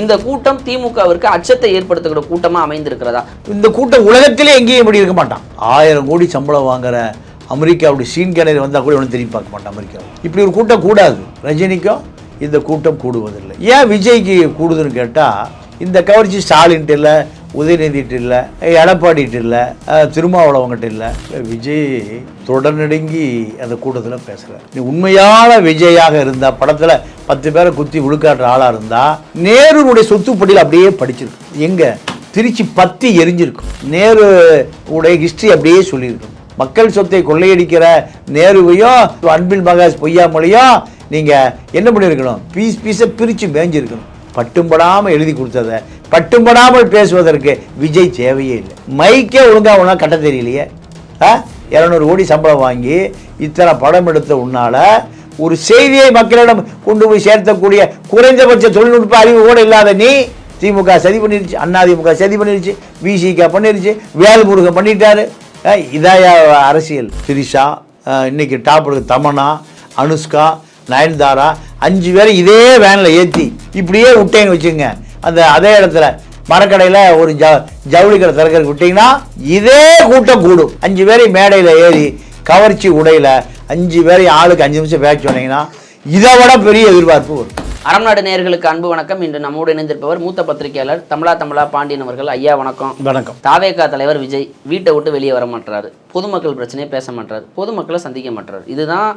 இந்த கூட்டம் திமுகவிற்கு அச்சத்தை ஏற்படுத்துகிற கூட்டமா அமைந்திருக்கிறதா? இந்த கூட்டம் உலகத்திலே எங்கேயும் இப்படி இருக்க மாட்டான்? ஆயிரம் கோடி சம்பளம் வாங்குற அமெரிக்காவுடைய சீன் கிணறு வந்தால் கூட ஒன்றும் திரும்பி பார்க்க மாட்டான் அமெரிக்கா இப்படி ஒரு கூட்டம் கூடாது. ரஜினிக்கும் இந்த கூட்டம் கூடுவதில்லை. ஏன் விஜய்க்கு கூடுதுன்னு கேட்டால் இந்த கவர்ச்சி ஸ்டாலின்ட்டு இல்லை உதயநிதிட்டு இல்லை எடப்பாடிட்டு இல்லை திருமாவளவங்கிட்ட இல்லை. விஜய் தொடர்நடுங்கி அந்த கூட்டத்தில் பேசுகிறார் நீ உண்மையான விஜயாக இருந்தால் படத்தில் பத்து பேரை குத்தி உழுக்காட்டுற ஆளாக இருந்தால் நேருனுடைய சொத்துப்படியில் அப்படியே படிச்சிருக்கு எங்கே? திருச்சி பத்தி எரிஞ்சிருக்கும். நேரு உடைய ஹிஸ்ட்ரி அப்படியே சொல்லியிருக்கும். மக்கள் சொத்தை கொள்ளையடிக்கிற நேருவையும் அன்பில் மகாஸ் பொய்யாமொழியும் நீங்கள் என்ன பண்ணியிருக்கணும்? பீஸ் பீஸை பிரித்து மேய்ஞ்சிருக்கணும் பட்டும்படாமல் எழுதி கொடுத்ததை பட்டுப்படாமல் பேசுவதற்கு விஜய் தேவையே இல்லை. மைக்கே ஒழுங்காக ஒன்றா கட்ட தெரியலையே. ஆ? இரநூறு கோடி சம்பளம் வாங்கி இத்தனை படம் எடுத்த உன்னால ஒரு செய்தியை மக்களிடம் கொண்டு போய் சேர்த்தக்கூடிய குறைந்தபட்ச தொழில்நுட்ப அறிவு கூட இல்லாத நீ திமுக சதி பண்ணிருச்சு அண்ணா திமுக சதி பண்ணிருச்சு விசிக பண்ணிருச்சு வேல்முருகன் பண்ணிட்டாரு. இதாயா அரசியல். திரிஷா இன்னைக்கு டாப் தமனா அனுஷ்கா நயன்தாரா அஞ்சு பேரை இதே வேனில் ஏற்றி இப்படியே விட்டேன்னு வச்சுங்க. அந்த அதே இடத்துல மரக்கடையில் ஒரு ஜ ஜவுளி கடை திறக்கிறதுக்கு விட்டிங்கன்னா இதே கூட்டம் கூடும். அஞ்சு பேரை மேடையில் ஏறி கவர்ச்சி உடையில் அஞ்சு பேரை ஆளுக்கு அஞ்சு நிமிஷம் பேச சொன்னீங்கன்னா இதை விட பெரிய எதிர்பார்ப்பு வரும். அறம்நாடு நேயர்களுக்கு அன்பு வணக்கம். இன்று நம்மோடு இணைந்திருப்பவர் மூத்த பத்திரிகையாளர் தமிழா தமிழா பாண்டியன் அவர்கள். ஐயா வணக்கம். வணக்கம். தாவேகா தலைவர் விஜய் வீட்டை விட்டு வெளியே வர மாட்டாரு பொதுமக்கள் பிரச்சனையை பேச மாட்டாரு பொதுமக்களை சந்திக்க மாட்டாரு இதுதான்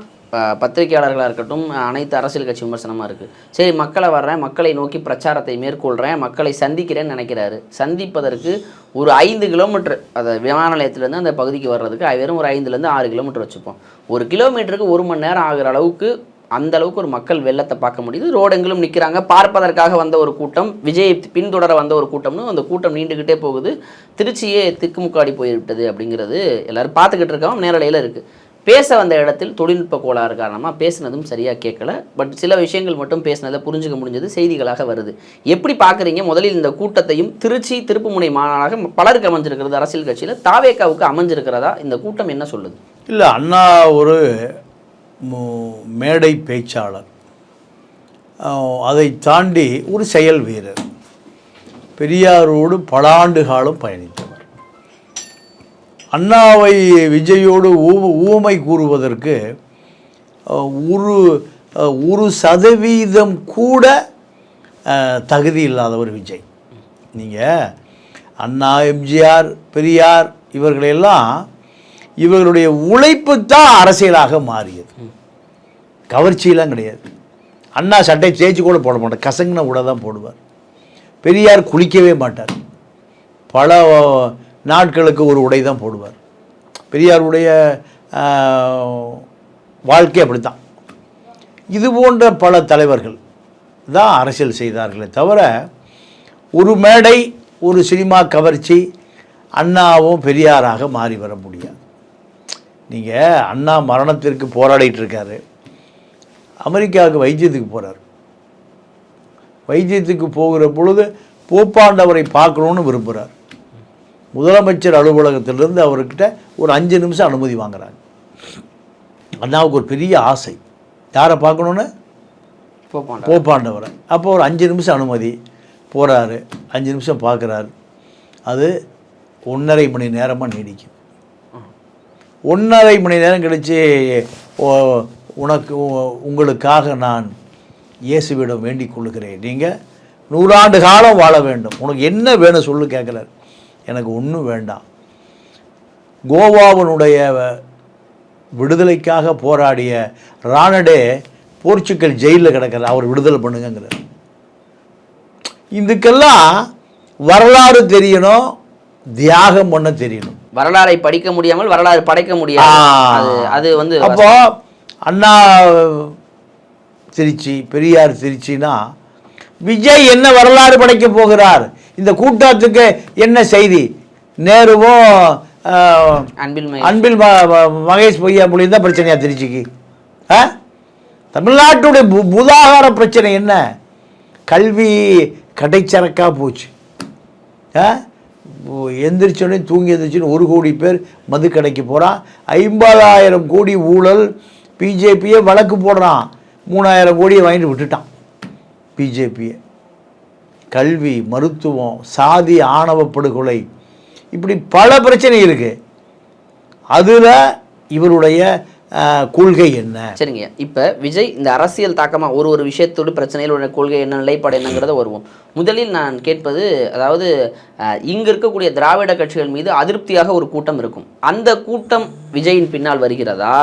பத்திரிகையாளர்களாக இருக்கட்டும் அனைத்து அரசியல் கட்சி விமர்சனமாக இருக்குது சரி மக்களை வர்றேன் மக்களை நோக்கி பிரச்சாரத்தை மேற்கொள்கிறேன் மக்களை சந்திக்கிறேன்னு நினைக்கிறாரு. சந்திப்பதற்கு ஒரு ஐந்து கிலோமீட்டர் அந்த விமான நிலையத்திலேருந்து அந்த பகுதிக்கு வர்றதுக்கு வெறும் ஒரு ஐந்துலேருந்து ஆறு கிலோமீட்டர் வச்சுப்போம். ஒரு கிலோமீட்டருக்கு ஒரு மணி நேரம் ஆகிற அளவுக்கு அந்த அளவுக்கு ஒரு மக்கள் வெள்ளத்தை பார்க்க முடியுது. ரோடெங்கிலும் நிற்கிறாங்க பார்ப்பதற்காக வந்த ஒரு கூட்டம் விஜய் பின்தொடர வந்த ஒரு கூட்டம்னு அந்த கூட்டம் நீண்டுக்கிட்டே போகுது. திருச்சியே திக்குமுக்காடி போய்விட்டது அப்படிங்கிறது எல்லோரும் பார்த்துக்கிட்டு இருக்கோம் நேரலையில் இருக்குது பேச வந்த இடத்தில் தொழில்நுட்ப கோளாறு காரணமாக பேசினதும் சரியாக கேட்கல. பட் சில விஷயங்கள் மட்டும் பேசினதை புரிஞ்சுக்க முடிஞ்சது செய்திகளாக வருது. எப்படி பார்க்குறீங்க? முதலில் இந்த கூட்டத்தையும் திருச்சி திருப்புமுனை மாநாடாக பலருக்கு அமைஞ்சிருக்கிறது அரசியல் கட்சியில். தாவேக்காவுக்கு அமைஞ்சிருக்கிறதா? இந்த கூட்டம் என்ன சொல்லுது? இல்லை அண்ணா ஒரு மேடை பேச்சாளர். அதை தாண்டி ஒரு செயல் வீரர். பெரியாரோடு பல ஆண்டு காலம் பயணித்தார். அண்ணாவை விஜயோடு ஊ- ஊமை கூறுவதற்கு ஒரு ஒரு சதவீதம் கூட தகுதி இல்லாதவர் விஜய். நீங்கள் அண்ணா எம்ஜிஆர் பெரியார் இவர்களெல்லாம் இவர்களுடைய உழைப்பு தான் அரசியலாக மாறியது. கவர்ச்சியெல்லாம் கிடையாது. அண்ணா சட்டை தேய்ச்சி கூட போட மாட்டார். கசங்கின உடை தான் போடுவார். பெரியார் குளிக்கவே மாட்டார். பல நாட்களுக்கு ஒரு உடை தான் போடுவார். பெரியாருடைய வாழ்க்கை வாழ்க்கை அப்படித்தான். இது போன்ற பல தலைவர்கள் தான் அரசியல் செய்தார்களே தவிர ஒரு மேடை ஒரு சினிமா கவர்ச்சி அண்ணாவும் பெரியாராக மாறி வர முடியாது. நீங்கள் அண்ணா மரணத்திற்கு போராடிட்டு இருக்காரு. அமெரிக்காவுக்கு வைத்தியத்துக்கு போகிறார் வைத்தியத்துக்கு போகிற பொழுது போப்பாண்டவரை பார்க்கணுன்னு விரும்புகிறார் முதலமைச்சர் அலுவலகத்திலிருந்து அவர்கிட்ட ஒரு அஞ்சு நிமிஷம் அனுமதி வாங்குறாங்க. அண்ணாவுக்கு ஒரு பெரிய ஆசை. யாரை பார்க்கணுன்னு போப்பாண்டா போப்பாண்டவரை. அப்போ ஒரு அஞ்சு நிமிஷம் அனுமதி. போகிறாரு அஞ்சு நிமிஷம் பார்க்குறாரு. அது ஒன்றரை மணி நேரமாக நீடிக்கும். ஒன்றரை மணி நேரம் கழித்து உனக்கு உங்களுக்காக நான் இயேசுவிடம் வேண்டிக் கொள்கிறேன் நீங்கள் நூறாண்டு காலம் வாழ வேண்டும். உனக்கு என்ன வேணும் சொல்லு கேட்குறாரு. எனக்கு ஒன்றும் வேண்டாம். கோவாவினுடைய விடுதலைக்காக போராடிய ராணடே போர்ச்சுக்கல் ஜெயிலில் கிடக்கிறார். அவர் விடுதலை பண்ணுங்கிறார் இதுக்கெல்லாம் வரலாறு தெரியணும் தியாகம் பண்ண தெரியணும். வரலாறை படிக்க முடியாமல் வரலாறு படைக்க முடியாது. அது அது வந்து அப்போ அண்ணா திருச்சி பெரியார் திருச்சினா விஜய் என்ன வரலாறு படைக்க போகிறார்? இந்த கூட்டத்துக்கு என்ன செய்தி? நேருவும் அன்பில் மகேஷ். பொய்யா மொழி தான் பிரச்சனையா திருச்சிக்கு ஆ? தமிழ்நாட்டுடைய பு புதாகார பிரச்சனை என்ன? கல்வி கடைச்சரக்கா போச்சு. ஆ? எந்திரிச்சோடனே தூங்கி எந்திரிச்சுன்னு ஒரு கோடி பேர் மது கடைக்கு போகிறான் ஐம்பதாயிரம் கோடி ஊழல் பிஜேபியை வழக்கு போடுறான். மூணாயிரம் கோடியை வாங்கிட்டு விட்டுட்டான். பிஜேபியை. கல்வி மருத்துவம் சாதி ஆணவ படுகொலை இப்படி பல பிரச்சனை இருக்குது அதில் இவருடைய கொள்கை என்ன? சரிங்க. இப்போ விஜய் இந்த அரசியல் தாக்கமாக ஒரு ஒரு விஷயத்தோடு பிரச்சனையில் உள்ள கொள்கை என்ன நிலைப்பாடு என்னங்கிறத வருவோம். முதலில் நான் கேட்பது அதாவது இங்கே இருக்கக்கூடிய திராவிட கட்சிகள் மீது அதிருப்தியாக ஒரு கூட்டம் இருக்கும். அந்த கூட்டம் விஜயின் பின்னால் வருகிறதா?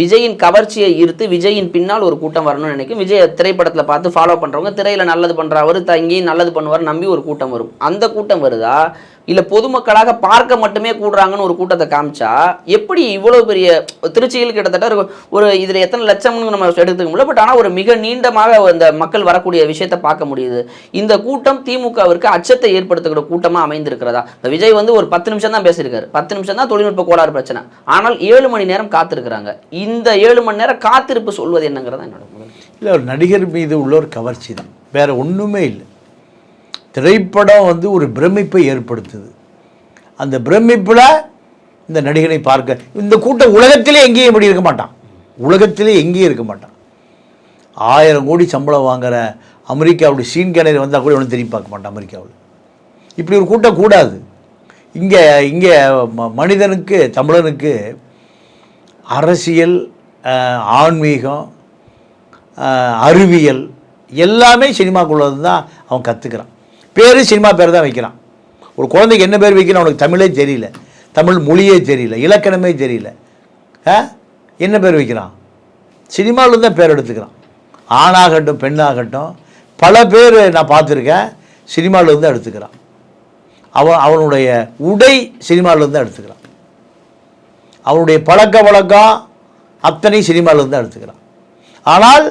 விஜயின் கவர்ச்சியை ஈர்த்து விஜயின் பின்னால் ஒரு கூட்டம் வரணும்னு நினைக்கும். விஜய் திரைப்படத்தில் பார்த்து ஃபாலோ பண்ணுறவங்க திரையில் நல்லது பண்ணுறவர் தங்கி நல்லது பண்ணுவார் நம்பி ஒரு கூட்டம் வரும். அந்த கூட்டம் வருதா? இல்லை பொதுமக்களாக பார்க்க மட்டுமே கூடுறாங்கன்னு ஒரு கூட்டத்தை காமிச்சா எப்படி இவ்வளோ பெரிய திருச்சியில் கிட்டத்தட்ட ஒரு- ஒரு இதில் எத்தனை லட்சம்னு நம்ம எடுத்துக்க முடியல பட் ஆனால் ஒரு மிக நீண்டமாக இந்த மக்கள் வரக்கூடிய விஷயத்தை பார்க்க முடியுது. இந்த கூட்டம் திமுகவிற்கு அச்சத்தை ஏற்படுத்தக்கூடிய கூட்டமாக அமைந்திருக்கிறதா? இந்த விஜய் வந்து ஒரு பத்து நிமிஷம் தான் பேசியிருக்காரு. பத்து நிமிஷம் தான் தொழில்நுட்ப கோளாறு பிரச்சனை. ஆனால் ஏழு மணி நேரம் காத்திருக்கிறாங்க. இந்த ஏழு மணி நேரம் காத்திருப்பு சொல்வது என்னங்கிறதா என்னோட இல்லை ஒரு நடிகர் மீது உள்ள ஒரு கவர்ச்சி தான் வேற ஒன்றுமே இல்லை. திரைப்படம் வந்து ஒரு பிரமிப்பை ஏற்படுத்துது. அந்த பிரமிப்பில் இந்த நடிகனை பார்க்க இந்த கூட்டம் உலகத்திலே எங்கேயும் இப்படி இருக்க மாட்டான். உலகத்திலே எங்கேயும் இருக்க மாட்டான். ஆயிரம் கோடி சம்பளம் வாங்குற அமெரிக்காவுடைய சீன் கேனர் வந்தால் கூட ஒன்றும் திரும்பி பார்க்க மாட்டான் அமெரிக்காவில். இப்படி ஒரு கூட்டம் கூடாது. இங்கே இங்கே ம- மனிதனுக்கு தமிழனுக்கு அரசியல் ஆன்மீகம் அறிவியல் எல்லாமே சினிமாக்குள்ளது தான் அவன் கற்றுக்கிறான் பேர் சினிமா பேர் தான் வைக்கிறான். ஒரு குழந்தைக்கு என்ன பேர் வைக்கணும் அவனுக்கு தமிழே தெரியல. தமிழ் மொழியே தெரியல. இலக்கணமே தெரியல. ஆ? என்ன பேர் வைக்கிறான்? சினிமாவில் தான் பேர் எடுத்துக்கிறான். ஆணாகட்டும் பெண்ணாகட்டும் பல பேர் நான் பார்த்துருக்கேன் சினிமாவில் தான் எடுத்துக்கிறான். அவன் அவனுடைய உடை சினிமாவில் தான் எடுத்துக்கிறான். அவனுடைய பழக்க வழக்கம் அத்தனை சினிமாவில் தான் எடுத்துக்கிறான். ஆனால்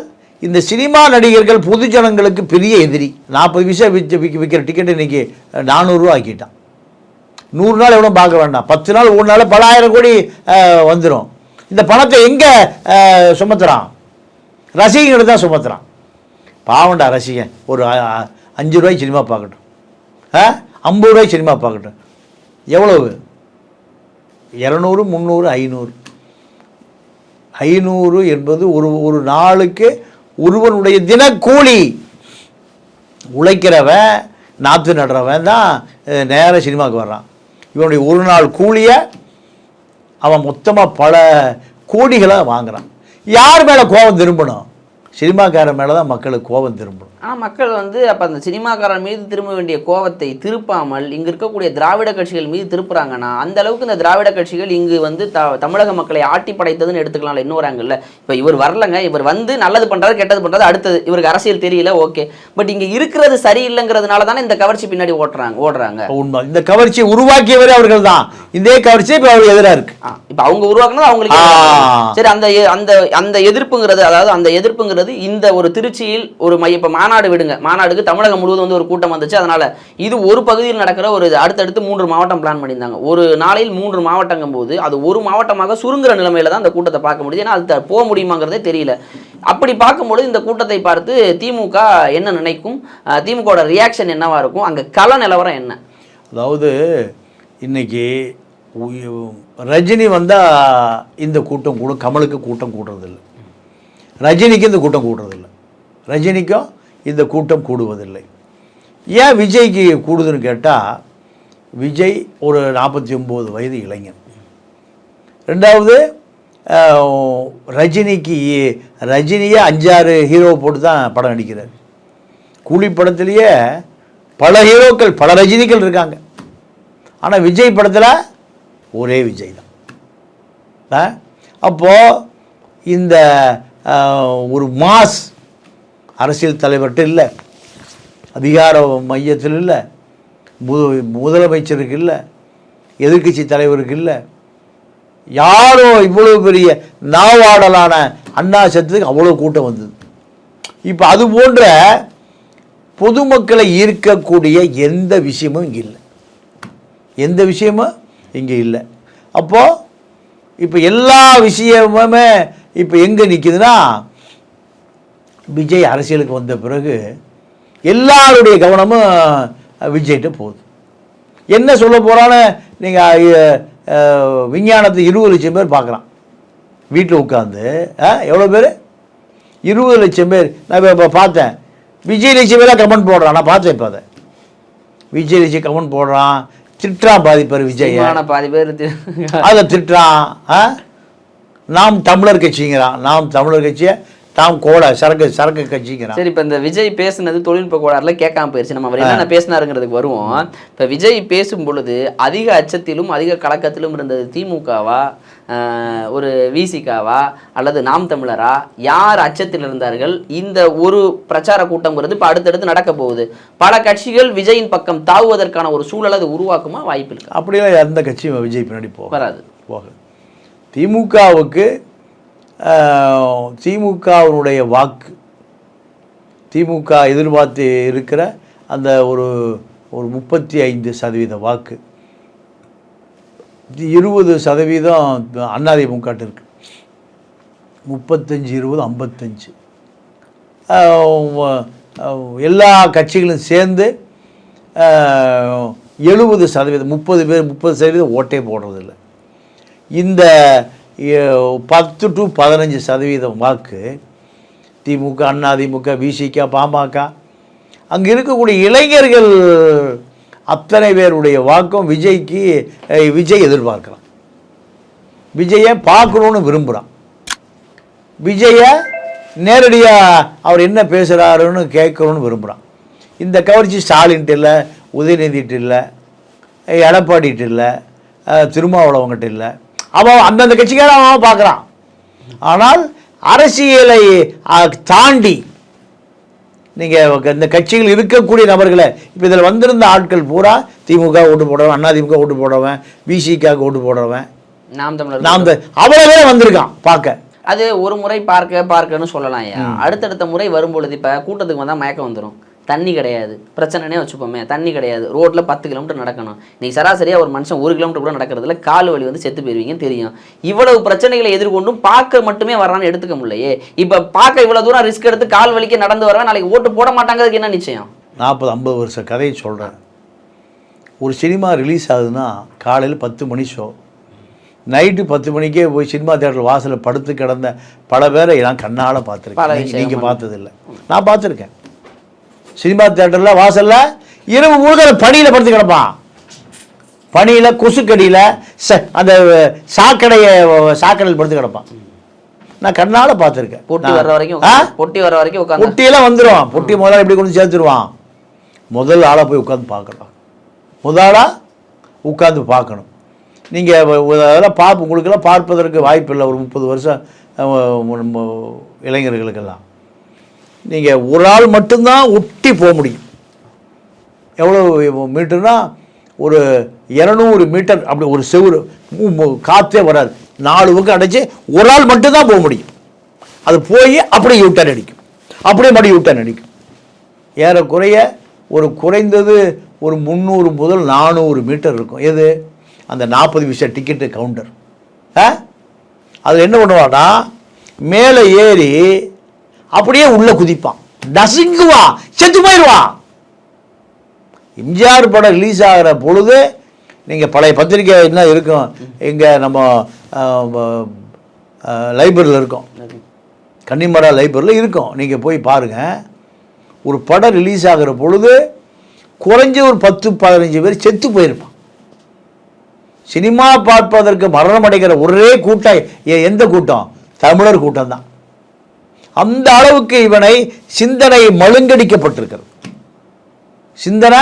இந்த சினிமா நடிகர்கள் பொதுஜனங்களுக்கு பெரிய எதிரி. நாற்பது விஷயம் விற்று விற்க விற்கிற டிக்கெட் இன்றைக்கி நானூறுரூவா ஆக்கிட்டான். நூறு நாள் எவ்வளோ பார்க்க வேண்டாம். பத்து நாள் ஒரு நாள் பல ஆயிரம் கோடி வந்துடும் இந்த பணத்தை எங்கே சுமத்துறான்? ரசிகர்கள் தான் சுமத்துறான். பாவண்டா ரசிகன். ஒரு அஞ்சு ரூபாய் சினிமா பார்க்கட்டும். ஆ ஐம்பது ரூபாய் சினிமா பார்க்கட்டும். எவ்வளவு? இரநூறு முந்நூறு ஐநூறு. ஐநூறு என்பது ஒரு ஒரு நாளுக்கு ஒருவனுடைய தினக்கூலி. உழைக்கிறவன் நாற்று நடுறவன் தான் நேராக சினிமாவுக்கு வர்றான். இவனுடைய ஒரு நாள் கூலியை அவன் மொத்தமாக பல கோடிகளை வாங்குறான். யார் மேலே கோபம் திரும்பணும்? சினிமாக்காரன் மேலே தான் மக்களுக்கு கோபம் திரும்பணும். ஆனால் மக்கள் வந்து அப்போ அந்த சினிமாக்காரன் மீது திரும்ப வேண்டிய கோவத்தை திருப்பாமல் இங்கே இருக்கக்கூடிய திராவிட கட்சிகள் மீது திருப்புறாங்கன்னா அந்த அளவுக்கு இந்த திராவிட கட்சிகள் இங்கு வந்து த தமிழக மக்களை ஆட்டி படைத்ததுன்னு எடுத்துக்கலாம்ல இன்னொரு ஆங்கிள் இப்போ இவர் வரலங்க இவர் வந்து நல்லது பண்ணுறாரு கெட்டது பண்ணுறது அடுத்தது இவருக்கு அரசியல் தெரியல ஓகே. பட் இங்கே இருக்கிறது சரியில்லைங்கிறதுனால தானே இந்த கவர்ச்சி பின்னாடி ஓட்டுறாங்க ஓடுறாங்க. உண்மை. இந்த கவர்ச்சியை உருவாக்கியவரே அவர்கள் தான் இதே கவர்ச்சி இப்போ அவர் எதிராக இருக்கு. இப்ப அவங்க உருவாக்குனது அவங்களுக்கு. சரி அந்த அந்த அந்த எதிர்ப்புங்கிறது அதாவது அந்த எதிர்ப்புங்கிறது இந்த ஒரு திருச்சியில் ஒரு மைய இப்ப மாநாடு மாநாடு விடுங்க. மாநாடுக்கு தமிழகம் முழுவதும் வந்து ஒரு கூட்டம் வந்துச்சு. அதனால இது ஒரு பகுதியில் நடக்கிற ஒரு அடுத்தடுத்து மூன்று மாவட்டம் பிளான் பண்ணியிருந்தாங்க. ஒரு நாளில் மூன்று மாவட்டங்கும் போது அது ஒரு மாவட்டமாக சுருங்குற நிலைமையில தான் அந்த கூட்டத்தை பார்க்க முடியுது. ஏன்னா அது போக முடியுமாங்கிறதே தெரியல. அப்படி பார்க்கும்பொழுது இந்த கூட்டத்தை பார்த்து திமுக என்ன நினைக்கும்? திமுகவோட ரியாக்ஷன் என்னவா இருக்கும்? அங்க கல நிலவரம் என்ன? அதாவது இன்னைக்கு ரஜினி வந்தால் இந்த கூட்டம் கூட கமலுக்கு கூட்டம் கூட்டுறதில்லை ரஜினிக்கு இந்த கூட்டம் கூட்டுறதில்லை ரஜினிக்கும் இந்த கூட்டம் கூடுவதில்லை. ஏன் விஜய்க்கு கூடுதுன்னு கேட்டால் விஜய் ஒரு நாற்பத்தி ஒம்பது வயது இளைஞன். ரெண்டாவது ரஜினிக்கு ரஜினியே அஞ்சாறு ஹீரோ போட்டு தான் படம் நடிக்கிறார். கூலி படத்துலேயே பல ஹீரோக்கள் பல ரஜினிகள் இருக்காங்க. ஆனால் விஜய் படத்தில் ஒரே விஜய் தான். ஆ? இந்த ஒரு மாஸ் அரசியல் தலைவர்கிட்ட இல்லை. அதிகார மையத்தில் இல்லை. மு முதலமைச்சருக்கு இல்லை. எதிர்க்கட்சி தலைவருக்கு இல்லை. யாரோ இவ்வளோ பெரிய நாவாடலான அண்ணா சத்துக்கு அவ்வளோ கூட்டம் வந்தது. இப்போ அது போன்ற பொதுமக்களை ஈர்க்கக்கூடிய எந்த விஷயமும் இங்கே இல்லை. எந்த விஷயமும் இங்கே இல்லை. அப்போது இப்போ எல்லா விஷயமுமே இப்போ எங்கே நிற்கிதுன்னா விஜய் அரசியலுக்கு வந்த பிறகு எல்லாருடைய கவனமும் விஜய்கிட்ட போகுது. என்ன சொல்ல போகிறான்னு நீங்கள் விஞ்ஞானத்தை இருபது லட்சம் பேர் பார்க்குறான். வீட்டில் உட்காந்து எவ்வளோ பேர்? இருபது லட்சம் பேர். நான் இப்போ பார்த்தேன். விஜய் லட்சம் பேராக கமெண்ட் போடுறான். நான் பார்த்தேன் இப்போ அதை. விஜய் விஜய் கமெண்ட் போடுறான். திட்டுறான் பாதி பேர் விஜய் பாதி பேர் அதை திட்டுறான்? நாம் தமிழர் கட்சிங்கிறான். நாம் தமிழர் கட்சியை தாம் கோடை சரக்கு சரக்கு கட்சிங்கிறான். சரி இப்போ இந்த விஜய் பேசுனது தொழில்நுட்ப கோளாறுல கேட்காம போயிருச்சு. நம்ம அவர் என்னென்ன பேசினாருங்கிறதுக்கு வருவோம். இப்போ விஜய் பேசும் பொழுது அதிக அச்சத்திலும் அதிக கலக்கத்திலும் இருந்தது திமுகவா ஒரு விசிகாவா அல்லது நாம் தமிழரா? யார் அச்சத்தில் இருந்தார்கள்? இந்த ஒரு பிரச்சார கூட்டம்ங்கிறது இப்போ அடுத்தடுத்து நடக்க போகுது. பல கட்சிகள் விஜயின் பக்கம் தாவுவதற்கான ஒரு சூழல் அது உருவாக்குமா வாய்ப்பு இருக்கு அப்படியெல்லாம் எந்த கட்சியும் விஜய் பின்னாடி போக வராது. போக திமுகவுக்கு திமுகவினுடைய வாக்கு திமுக எதிர்பார்த்து இருக்கிற அந்த ஒரு ஒரு முப்பத்தி ஐந்து சதவீத வாக்கு. இருபது சதவீதம் அதிமுக இருக்கு. முப்பத்தஞ்சு இருபது ஐம்பத்தஞ்சு. எல்லா கட்சிகளும் சேர்ந்து எழுபது சதவீதம் முப்பது பேர் முப்பது சதவீதம் ஓட்டே போடுறதில்ல. இந்த பத்து டு பதினஞ்சு சதவீதம் வாக்கு திமுக அண்ணா திமுக விசிக பாமக. அங்கே இருக்கக்கூடிய இளைஞர்கள் அத்தனை பேருடைய வாக்கும் விஜய்க்கு விஜய் எதிர்பார்க்கலாம் விஜயை பார்க்கணுன்னு விரும்புகிறான் விஜயை நேரடியாக அவர் என்ன பேசுகிறாருன்னு கேட்கணும்னு விரும்புகிறான் இந்த கவர்ச்சி ஸ்டாலின்ட்டு இல்லை உதயநிதிட்டு இல்லை எடப்பாடிட்டு இல்லை திருமாவளவங்கிட்ட இல்லை அவன் அந்தந்த கட்சிக்காரன் அவன் பார்க்குறான். ஆனால் அரசியலை தாண்டி நீங்கள் இந்த கட்சிகள் இருக்கக்கூடிய நபர்களை இப்போ இதில் வந்திருந்த ஆட்கள் பூரா திமுக ஓட்டு போடுறவன் அண்ணா திமுக ஓட்டு போடுறவன் பிசிகாவுக்கு ஓட்டு போடுறவன். நாம் தமிழர் நாம் அவ்வளோ பேர் வந்திருக்கான் பார்க்க. அது ஒரு முறை பார்க்க பார்க்கன்னு சொல்லலாம் ஐயா. அடுத்தடுத்த முறை வரும்பொழுது இப்போ கூட்டத்துக்கு வந்தால் மயக்கம் வந்துடும் தண்ணி கிடையாது. பிரச்சனைனே வச்சுப்போமே தண்ணி கிடையாது. ரோட்டில் பத்து கிலோமீட்டர் நடக்கணும். இன்னைக்கு சராசரியாக ஒரு மனுஷன் ஒரு கிலோமீட்டர் கூட நடக்கிறதுல கால் வலி வந்து செத்து போயிருவீங்கன்னு தெரியும். இவ்வளவு பிரச்சனைகளை எதிர்கொண்டும் பார்க்க மட்டுமே வர்றான்னு எடுத்துக்க முடியலையே. இப்போ பார்க்க இவ்வளோ தூரம் ரிஸ்க் எடுத்து கால் வலிக்கு நடந்து வரவன் நாளைக்கு ஓட்டு போட மாட்டாங்கிறதுக்கு என்ன நிச்சயம்? நாற்பது ஐம்பது வருஷ கதையை சொல்கிறேன் ஒரு சினிமா ரிலீஸ் ஆகுதுன்னா காலையில் பத்து மணி ஷோ நைட்டு பத்து மணிக்கே போய் சினிமா தேட்டர் வாசலில் படுத்து கிடந்த பல பேரை நான் கண்ணால் பார்த்துருக்கேன். நீங்கள் பார்த்ததில்ல. நான் பார்த்துருக்கேன். சினிமா தேட்டரில் வாசலில் இரவு முழுக்க பனியில் படுத்து கிடப்பான். பனியில் கொசுக்கடியில் ச அந்த சாக்கடையை சாக்கடையில் படுத்து கிடப்பான். நான் கண்ணால் பார்த்துருக்கேன். பொட்டி வர்ற வரைக்கும் பொட்டி வர்ற வரைக்கும் உட்காந்து. பொட்டியெல்லாம் வந்துடும் பொட்டி முதல்ல எப்படி கொண்டு சேர்த்துருவான்? முதல் ஆளை போய் உட்காந்து பார்க்கலாம் முதலாக உட்காந்து பார்க்கணும். நீங்கள் அதெல்லாம் பார்ப்பு உங்களுக்கெல்லாம் பார்ப்பதற்கு வாய்ப்பு இல்லை ஒரு முப்பது வருஷம் இளைஞர்களுக்கெல்லாம். நீங்கள் ஒரு ஆள் மட்டும்தான் ஒட்டி போக முடியும். எவ்வளோ மீட்டர்னா ஒரு இரநூறு மீட்டர் அப்படி ஒரு செவுரு காற்றே வராது. நாலு பக்கம் அடைச்சி ஒரு ஆள் மட்டும்தான் போக முடியும். அது போய் அப்படியே யூட்டன் அடிக்கும். அப்படியே மறுபடியும் யூட்டன் அடிக்கும். ஏறக்குறைய ஒரு குறைந்தது ஒரு முந்நூறு முதல் நானூறு மீட்டர் இருக்கும். எது? அந்த நாற்பது விஷய டிக்கெட்டு கவுண்டர் ஆ? அதில் என்ன பண்ணுவான்னா மேலே ஏறி அப்படியே உள்ளே குதிப்பான். நசுங்குவா செத்து போயிடுவான் எம்ஜிஆர் படம் ரிலீஸ் ஆகிற பொழுது நீங்கள் பழைய பத்திரிக்கை என்ன இருக்கும்? இங்கே நம்ம லைப்ரரியில் இருக்கும். கன்னிமரா லைப்ரரியில் இருக்கும். நீங்கள் போய் பாருங்கள் ஒரு படம் ரிலீஸ் ஆகிற பொழுது குறைஞ்ச ஒரு பத்து பதினஞ்சு பேர் செத்து போயிருப்பான். சினிமா பார்ப்பதற்கு மரணம் அடைகிற ஒரே கூட்டம் எந்த கூட்டம்? தமிழர் கூட்டம் தான் அந்த அளவுக்கு இவனை சிந்தனை மழுங்கடிக்கப்பட்டிருக்கிறது. சிந்தனை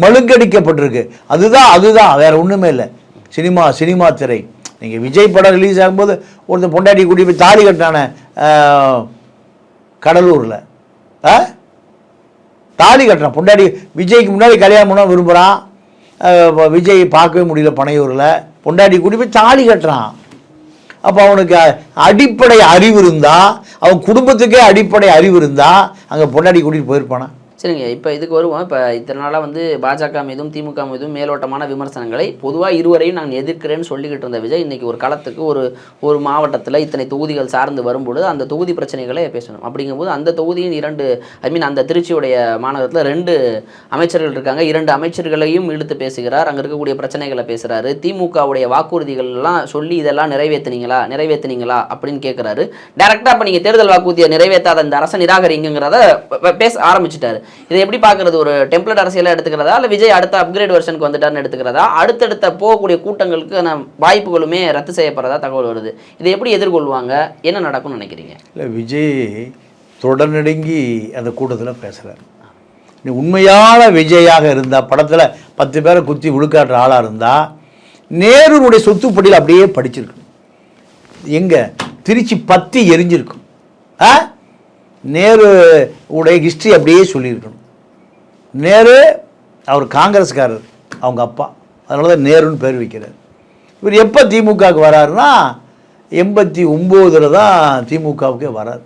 மழுங்கடிக்கப்பட்டிருக்கு. அதுதான் அதுதான். வேற ஒன்றுமே இல்லை. சினிமா சினிமா திரை. நீங்கள் விஜய் படம் ரிலீஸ் ஆகும்போது ஒருத்தன் பொண்டாட்டி கூட்டி போய் தாலி கட்டினானே கடலூரில். ஆ? தாலி கட்டுறான். பொண்டாட்டி விஜய்க்கு முன்னாடி கல்யாணம் பண்ண விரும்புகிறான் விஜய் பார்க்கவே முடியல பனையூரில். பொண்டாட்டி கூட்டி போய் தாலி கட்டுறான். அப்போ அவனுக்கு அடிப்படை அறிவு இருந்தால் அவன் குடும்பத்துக்கே அடிப்படை அறிவு இருந்தால் அங்கே பொண்டாடி கூட்டிகிட்டு போயிருப்பானா? சரிங்க. இப்போ இதுக்கு வருவோம். இப்போ இத்தனை நாளாக வந்து பாஜக மீதும் திமுக மீதும் மேலோட்டமான விமர்சனங்களை பொதுவாக இருவரையும் நான் எதிர்க்கிறேன்னு சொல்லிக்கிட்டு இருந்த விஜய் இன்னைக்கு ஒரு களத்துக்கு ஒரு ஒரு மாவட்டத்தில் இத்தனை தொகுதிகள் சார்ந்து வரும்பொழுது அந்த தொகுதி பிரச்சனைகளை பேசணும். அப்படிங்கும்போது அந்த தொகுதியின் இரண்டு ஐ மீன் அந்த திருச்சியுடைய மாநகரத்தில் ரெண்டு அமைச்சர்கள் இருக்காங்க. இரண்டு அமைச்சர்களையும் இழுத்து பேசுகிறார். அங்கே இருக்கக்கூடிய பிரச்சனைகளை பேசுகிறாரு திமுகவுடைய வாக்குறுதிகள் எல்லாம் சொல்லி இதெல்லாம் நிறைவேற்றினீங்களா நிறைவேற்றினீங்களா அப்படின்னு கேட்குறாரு டேரெக்டாக இப்போ நீங்கள் தேர்தல் வாக்குறுதியை நிறைவேற்றாத இந்த அரசை நிராகரிங்கிறத பேச ஆரம்பிச்சிட்டாரு. இதை எப்படி பார்க்கறது? ஒரு டெம்ப்ளேட் அரசியலாக எடுத்துக்கிறதா? இல்லை விஜய் அடுத்த அப்கிரேட் வெர்ஷனுக்கு வந்துட்டான்னு எடுத்துக்கிறதா? அடுத்தடுத்த போகக்கூடிய கூட்டங்களுக்கு நான் வாய்ப்புகளுமே ரத்து செய்யப்படுறதா தகவல் வருது. இதை எப்படி எதிர்கொள்வாங்க? என்ன நடக்கும்னு நினைக்கிறீங்க? இல்லை விஜய் தொடர்நடுங்கி அந்த கூட்டத்தில் பேசுகிறார் நீ உண்மையான விஜயாக இருந்தால் படத்தில் பத்து பேரை குத்தி விழுக்காட்டுற ஆளாக இருந்தால் நேருனுடைய சொத்துப்படியில் அப்படியே படிச்சிருக்கு எங்கே? திருச்சி பத்தி எரிஞ்சிருக்கும். ஆ? நேரு உடைய ஹிஸ்ட்ரி அப்படியே சொல்லியிருக்கணும். நேரு அவர் காங்கிரஸ்காரர் அவங்க அப்பா. அதனால தான் நேருன்னு பேர் வைக்கிறார். இவர் எப்போ திமுகவுக்கு வராருன்னா எண்பத்தி ஒம்போதில் தான் திமுகவுக்கே வரார்.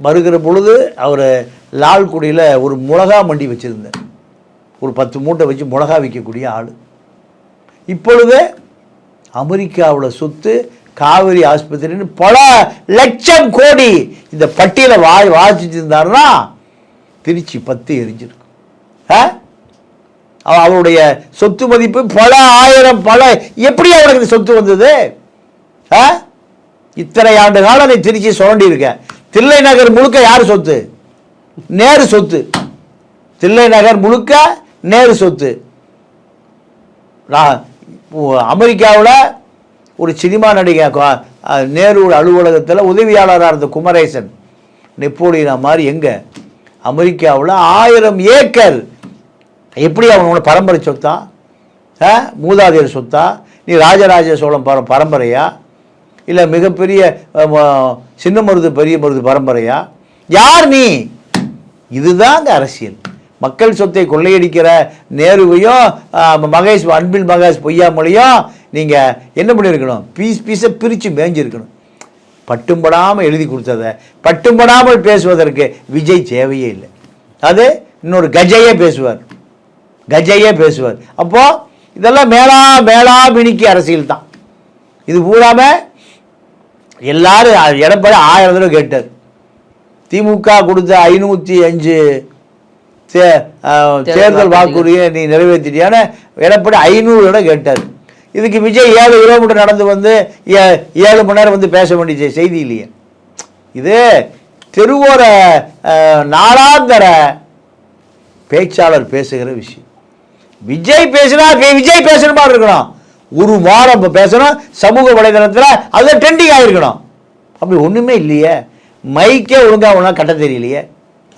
வருகிற பொழுது அவர் லால்குடியில் ஒரு மிளகா மண்டி வச்சுருந்தார். ஒரு பத்து மூட்டை வச்சு மிளகா விற்கக்கூடிய ஆள். இப்பொழுது அமெரிக்காவில் சொத்து காவிரி ஆஸ்பத்திரின்னு பல லட்சம் கோடி இந்த பட்டியலை வா வாசிச்சு இருந்தாருன்னா திருச்சி பத்து எரிஞ்சிருக்கும். ஆ? அவருடைய சொத்து மதிப்பு பல ஆயிரம் பல எப்படி அவனுக்கு இந்த சொத்து வந்தது? ஆ? இத்தனை ஆண்டு காலம் நீ திருச்சி சுரண்டி இருக்க. தில்லை நகர் முழுக்க யார் சொத்து? நேரு சொத்து. தில்லை நகர் முழுக்க நேரு சொத்து. அமெரிக்காவில் ஒரு சினிமா நடிகை நேரு அலுவலகத்தில் உதவியாளராக இருந்த குமரேசன். நெப்போலியனா மாதிரி எங்கே? அமெரிக்காவில் ஆயிரம் ஏக்கர். எப்படி அவனோட பரம்பரை சொத்தா? ஆ? மூதாதையர் சொத்தா? நீ ராஜராஜ சோழன் பர பரம்பரையா? இல்லை மிகப்பெரிய ம- சின்ன மருது பெரிய மருது பரம்பரையா? யார் நீ? இதுதாங்க அரசியல். மக்கள் சொத்தை கொள்ளையடிக்கிற நேருவையும் மகேஷ் அன்பில் மகேஷ் பொய்யாமொழியும் நீங்கள் என்ன பண்ணியிருக்கணும்? பீஸ் பீஸை பிரித்து மேய்ஞ்சிருக்கணும் பட்டும்படாமல் எழுதி கொடுத்ததை பட்டும்படாமல் பேசுவதற்கு விஜய் தேவையே இல்லை. அது இன்னொரு கஜையே பேசுவார். கஜையே பேசுவார். அப்போ இதெல்லாம் மேலா மேலா மினிக்கு அரசியல் தான். இது பூராம எல்லாரும் எடப்பாடி ஆயிரம் தடவை கேட்டார். திமுக கொடுத்த ஐநூற்றி அஞ்சு தேர்தல் வாக்குறுதியை நீ நிறைவேற்றிட்டியான எடப்பாடி ஐநூறு தடவை கேட்டார். இதுக்கு விஜய் ஏழு கிலோமீட்டர் நடந்து வந்து ஏ- ஏழு மணி நேரம் வந்து பேச வேண்டிய செய்தி இல்லையே. இது தெருவோர நாளாந்தர பேச்சாளர் பேசுகிற விஷயம். விஜய் பேசினா விஜய் பேசுகிற மாதிரி இருக்கணும். ஒரு வாரம் இப்போ பேசணும் சமூக வலைதளத்தில் அது ட்ரெண்டிங் ஆகிருக்கணும் அப்படி ஒன்றுமே இல்லையே. மைக்கே ஒழுங்காக ஒன்றா கட்ட தெரியலையே.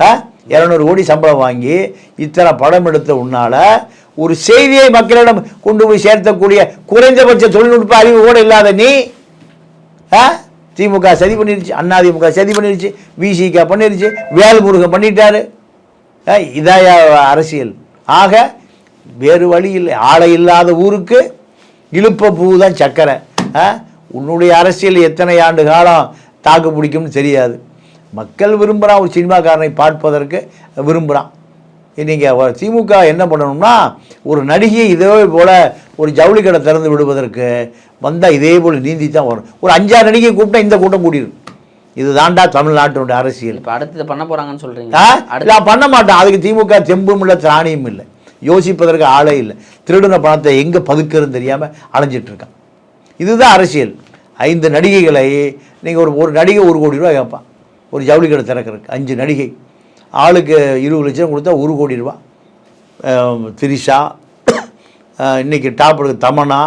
ஆ? இரநூறு கோடி சம்பளம் வாங்கி இத்தனை படம் எடுத்த உன்னால ஒரு செய்தியை மக்களிடம் கொண்டு போய் சேர்த்தக்கூடிய குறைந்தபட்ச தொழில்நுட்ப அறிவு கூட இல்லாத நீ ஆ? திமுக சதி பண்ணிருச்சு அதிமுக சதி பண்ணிருச்சு விசிக பண்ணிருச்சு வேல்முருகன் பண்ணிட்டாரு. ஆ, இதாயா அரசியல். ஆக வேறு வழி இல்லை. ஆளை இல்லாத ஊருக்கு இழுப்ப பூ தான் சக்கரை. ஆ, உன்னுடைய அரசியல் எத்தனை ஆண்டு காலம் தாக்கு பிடிக்கும்னு தெரியாது. மக்கள் விரும்புகிறான் ஒரு சினிமாக்காரனை பார்ப்பதற்கு விரும்புகிறான் நீங்கள் திமுக என்ன பண்ணணும்னா ஒரு நடிகை இதே போல் ஒரு ஜவுளி கடை திறந்து விடுவதற்கு வந்தால் இதே போல் நீந்தி தான் வரும். ஒரு அஞ்சாறு நடிகை கூப்பிட்டா இந்த கூட்டம் கூடிடும் இது தாண்டா தமிழ்நாட்டினுடைய அரசியல். இப்போ அடுத்து இதை பண்ண போறாங்கன்னு சொல்றீங்க. ஆ? அடுத்து நான் பண்ண மாட்டேன். அதுக்கு திமுக தெம்பும் இல்லை திராணியும் இல்லை. யோசிப்பதற்கு ஆளே இல்லை. திருடின பணத்தை எங்கே பதுக்குறதுன்னு தெரியாமல் அலைஞ்சிட்டு இருக்கான் இதுதான் அரசியல். ஐந்து நடிகைகளை நீங்கள் ஒரு ஒரு நடிகை ஒரு கோடி ரூபா கேட்பான். ஒரு ஜவுளி கடை திறக்கிறதுக்கு அஞ்சு நடிகை. ஆளுக்கு இருபது லட்சம் கொடுத்தா ஒரு கோடி ரூபா. திரிஷா இன்றைக்கி டாப் இருக்கு தமனா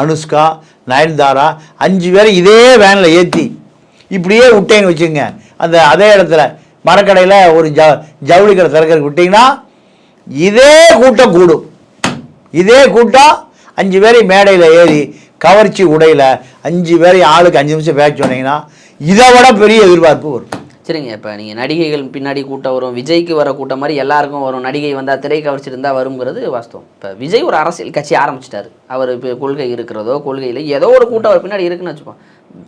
அனுஷ்கா நயன்தாரா அஞ்சு பேரை இதே வேனில் ஏற்றி இப்படியே விட்டேன்னு வச்சுங்க அந்த அதே இடத்துல மரக்கடையில் ஒரு ஜ ஜவுளி கடை திறக்கிறதுக்கு விட்டிங்கன்னா இதே கூட்டம் கூடும். இதே கூட்டம் அஞ்சு பேரை மேடையில் ஏறி கவர்ச்சி உடையில் அஞ்சு பேரை ஆளுக்கு அஞ்சு நிமிஷம் பேச்சு சொன்னீங்கன்னா இதை விட பெரிய எதிர்பார்ப்பு வரும். சரிங்க இப்போ நீங்கள் நடிகைகள் பின்னாடி கூட்டம் வரும் விஜய்க்கு வர கூட்டம் மாதிரி எல்லாருக்கும் வரும். நடிகை வந்தால் திரை கவர்ச்சிருந்தா வருங்கிறது வாஸ்தவம். இப்போ விஜய் ஒரு அரசியல் கட்சி ஆரம்பிச்சிட்டாரு. அவர் இப்போ கொள்கை இருக்கிறதோ கொள்கையில் ஏதோ ஒரு கூட்டம் அவர் பின்னாடி இருக்குன்னு வச்சுப்போம்.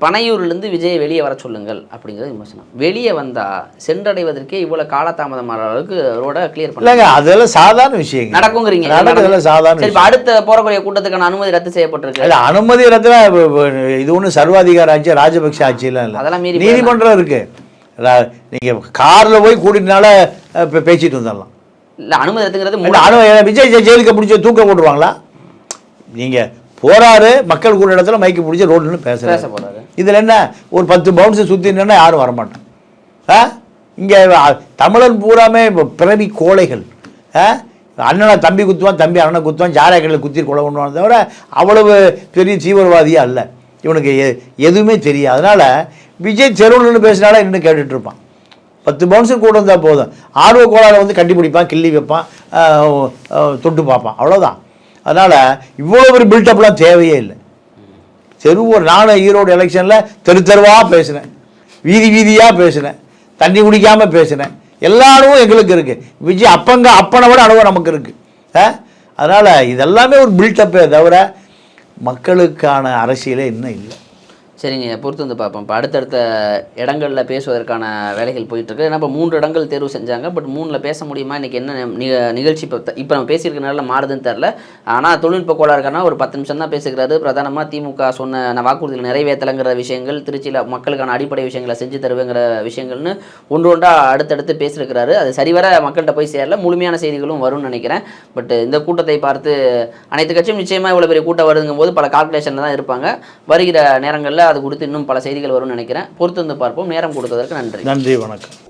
பனையூர்லேருந்து விஜயை வெளியே வர சொல்லுங்கள் அப்படிங்கிறது விமர்சனம். வெளியே வந்தால் சென்றடைவதற்கே இவ்வளோ காலதாமதம் ஆகிற அளவுக்கு ரோட கிளியர் பண்ண இல்லைங்க அதெல்லாம் சாதாரண விஷயங்க. நடக்குங்கிறீங்க. நடக்கிறதெல்லாம் சாதாரண சரி இப்போ அடுத்த போறக்கூடிய கூட்டத்துக்கான அனுமதி ரத்து செய்யப்பட்டிருக்கு. இல்லை அனுமதி இடத்துல இது ஒன்றும் சர்வாதிகார ஆட்சி ராஜபக்ஷ ஆட்சியெல்லாம் இல்லை. அதெல்லாம் மீறி நீதிமன்றம் இருக்கு. ரா- நீங்க கார்ல போய் கூட்டினால பேசிட்டு வந்துடலாம். இல்லை அனுமதி ரத்துங்கிறது இல்ல, அனு விஜய் ஜெயிலுக்கு பிடிச்சி தூக்க போட்டுருவாங்களா? நீங்க போறாரு மக்கள் கூட இடத்துல மைக்கு பிடிச்சி ரோட்ல பேச போறாரு. இதுல என்ன ஒரு பத்து பவுன்ஸ் நின்னா யாரும் வரமாட்டான் ஆ? இங்கே தமிழன் பூராமே பிறவி கோழைகள். ஆ? அண்ணனை தம்பி குத்துவான் தம்பி அண்ணனை குத்துவான் ஜாலியாக கடையில் குத்தி கொலை பண்ணுவான் தவிர அவ்வளவு பெரிய தீவிரவாதியா அல்ல. இவனுக்கு எ- எதுவுமே தெரியாது. அதனால் விஜய் தெருவுன்னு பேசினாலே இன்னும் கேட்டுட்ருப்பான் பத்து பவுன்ஸும் கூட இருந்தால் போதும். ஆர்வ கோளாறு வந்து கண்டுபிடிப்பான் கிள்ளி வைப்பான் தொட்டு பார்ப்பான். அவ்வளோதான் அதனால் இவ்வளோ ஒரு பில்டப்லாம் தேவையே இல்லை. தெருவு நானும் ஈரோடு எலெக்ஷனில் தெரு தெருவாக பேசினேன். வீதி வீதியாக பேசினேன். தண்ணி குடிக்காமல் பேசினேன். எல்லா அனுபவம் எங்களுக்கு இருக்குது விஜய் அப்பங்க அப்பனை விட அனுபவம் நமக்கு இருக்குது அதனால் இதெல்லாமே ஒரு பில்டப்பே தவிர மக்களுக்கான அரசியலே இன்னும் இல்லை. சரிங்க பொறுத்து வந்து பார்ப்போம். இப்போ அடுத்தடுத்த இடங்களில் பேசுவதற்கான வேலைகள் போயிட்டுருக்கு. ஏன்னா இப்போ மூன்று இடங்கள் தேர்வு செஞ்சாங்க. பட் மூணில் பேச முடியுமா? இன்னைக்கு என்ன நிக- நிகழ்ச்சி இப்போ இப்போ நம்ம பேசியிருக்கனால மாறுதுன்னு தெரில. ஆனால் தொழில்நுட்ப கோளாறுக்கான ஒரு பத்து நிமிஷம் தான் பேசுகிறாரு பிரதானமாக திமுக சொன்ன நான் வாக்குறுதிகள் நிறைவேற்றலைங்கிற விஷயங்கள் திருச்சியில் மக்களுக்கான அடிப்படை விஷயங்களை செஞ்சு தருவேங்கிற விஷயங்கள்னு ஒன்று ஒன்றா அடுத்தடுத்து பேசியிருக்கிறாரு. அது சரிவர மக்கள்கிட்ட போய் சேரல. முழுமையான செய்திகளும் வரும்னு நினைக்கிறேன். பட் இந்த கூட்டத்தை பார்த்து அனைத்து கட்சியும் நிச்சயமாக இவ்வளோ பெரிய கூட்டம் வருதுங்கும் போது பல கால்குலேஷனில் தான் இருப்பாங்க. வருகிற நேரங்களில் அது கொடுத்து இன்னும் பல செய்திகள் வரும்னு நினைக்கிறேன். பொறுத்து வந்து பார்ப்போம். நேரம் கொடுத்ததற்கு நன்றி. நன்றி வணக்கம்.